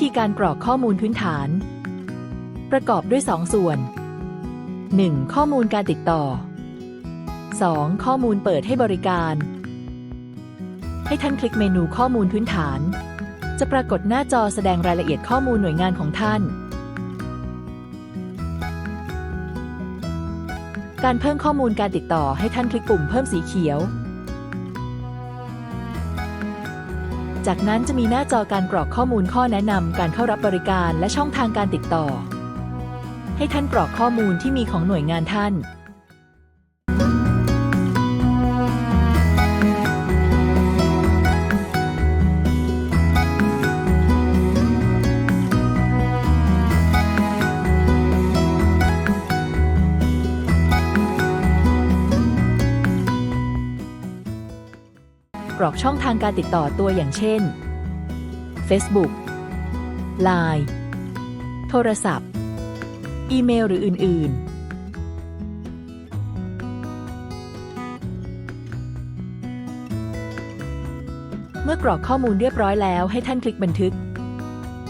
ธีการกรอกข้อมูลพื้นฐาน ประกอบด้วย 2 ส่วน 1. ข้อมูลการติดต่อ 2. ข้อมูลเปิดให้บริการ ให้ท่านคลิกเมนูข้อมูลพื้นฐาน จะปรากฏหน้าจอแสดงรายละเอียดข้อมูลหน่วยงานของท่าน การเพิ่มข้อมูลการติดต่อให้ท่านคลิกปุ่มเพิ่มสีเขียว จากนั้นจะมีหน้าจอการกรอกข้อมูลข้อแนะนำการเข้ารับบริการและช่องทางการติดต่อ ให้ท่านกรอกข้อมูลที่มีของหน่วยงานท่าน กรอกช่องทางการติดต่อตัวอย่างเช่น Facebook Line โทรศัพท์ อีเมลหรืออื่น ๆเมื่อกรอกข้อมูลเรียบร้อยแล้วให้ท่านคลิกบันทึก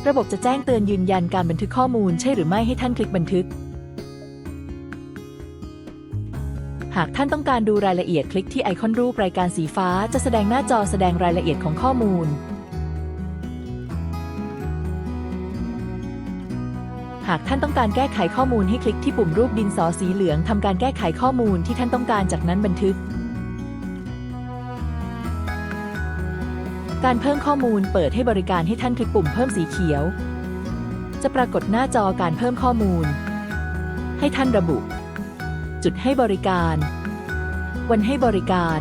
ระบบจะแจ้งเตือนยืนยันการบันทึกข้อมูลใช่หรือไม่ให้ท่านคลิกบันทึก หากท่านต้องการดูรายละเอียดคลิกที่ไอคอนรูปรายการสีฟ้า จะแสดงหน้าจอแสดงรายละเอียดของข้อมูล หากท่านต้องการแก้ไขข้อมูลให้คลิกที่ปุ่มรูปดินสอสีเหลืองทำการแก้ไขข้อมูลที่ท่านต้องการจากนั้นบันทึก การเพิ่มข้อมูลเปิดให้บริการให้ท่านคลิกปุ่มเพิ่มสีเขียว จะปรากฏหน้าจอการเพิ่มข้อมูล ให้ท่านระบุ จุดให้บริการ วันให้บริการ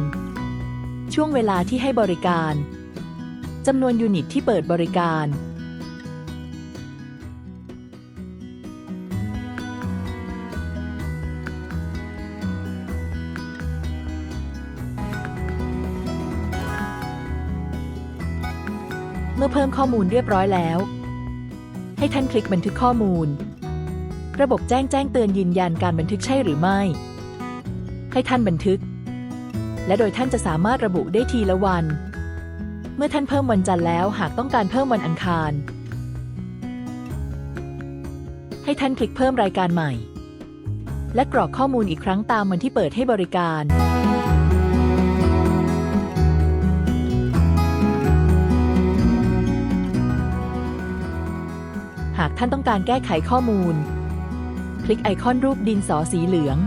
ช่วงเวลาที่ให้บริการจำนวนยูนิตที่เปิดบริการ เมื่อเพิ่มข้อมูลเรียบร้อยแล้ว ให้ท่านคลิกบันทึกข้อมูล ระบบแจ้งแจ้งเตือนยืนยันการบันทึกใช่หรือไม่ ให้ท่านบันทึก และโดยท่านจะสามารถระบุได้ทีละวัน เมื่อท่านเพิ่มวันจันทร์แล้วหากต้องการเพิ่มวันอังคาร ให้ท่านคลิกเพิ่มรายการใหม่ และกรอกข้อมูลอีกครั้งตามวันที่เปิดให้บริการหากท่านต้องการแก้ไขข้อมูล ลิกไอคอนรูปดินสอสีเหลือง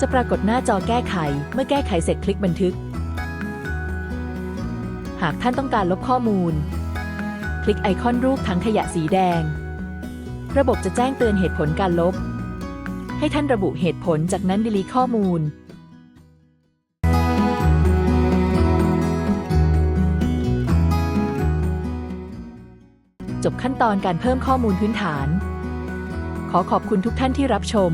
จะปรากฏหน้าจอแก้ไข เมื่อแก้ไขเสร็จคลิกบันทึก หากท่านต้องการลบข้อมูล คลิกไอคอนรูปถังขยะสีแดง ระบบจะแจ้งเตือนเหตุผลการลบ ให้ท่านระบุเหตุผลจากนั้นดีลีข้อมูลจบขั้นตอนการเพิ่มข้อมูลพื้นฐาน ขอขอบคุณทุกท่านที่รับชม